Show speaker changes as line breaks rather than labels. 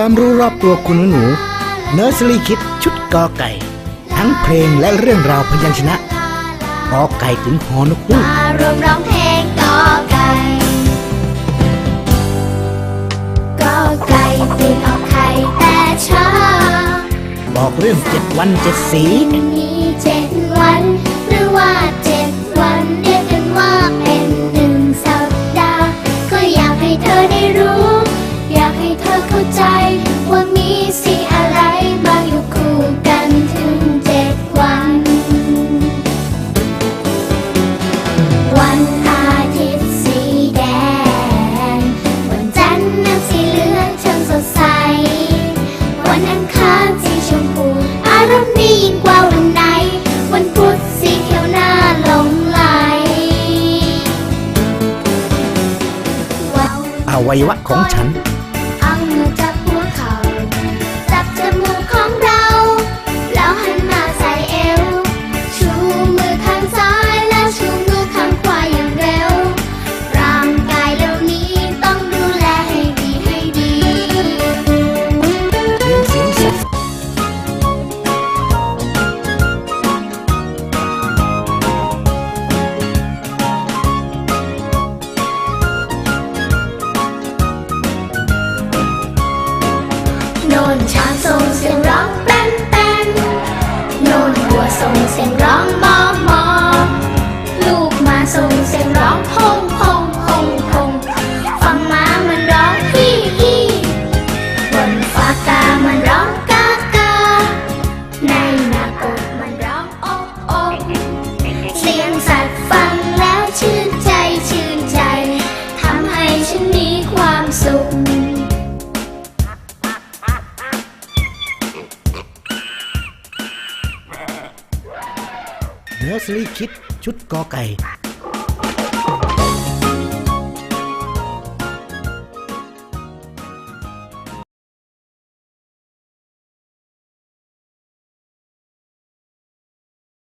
ค
วามรู้รอบตัวคุณหนูเนอร์สลีคิดชุดกอไก่ ทั้งเพลงและเรื่องราวพยัญชนะกอไก่ถึงหอนกฮูก
มารวมร้องเพลงกอไก่กอไก่ตื่นออกไข่แต่เช้า
บอกเรื่องเจ็ดวันเจ็ดสี
มีเจ็ดวันหรือว่าเจ็ วัยวะข
องฉัน
ส่งเสี
ยง
ร้องพงพงพงพงฟังม้ามันร้องฮีฮีบนฟ้ากามันร้องกากาในหน้ากบมันร้องอกอกเสียงสัตว์ฟังแล้วชื่นใจชื่นใจทำให้ฉันมีความสุข
เนอร์สลีคิดชุดกอไก่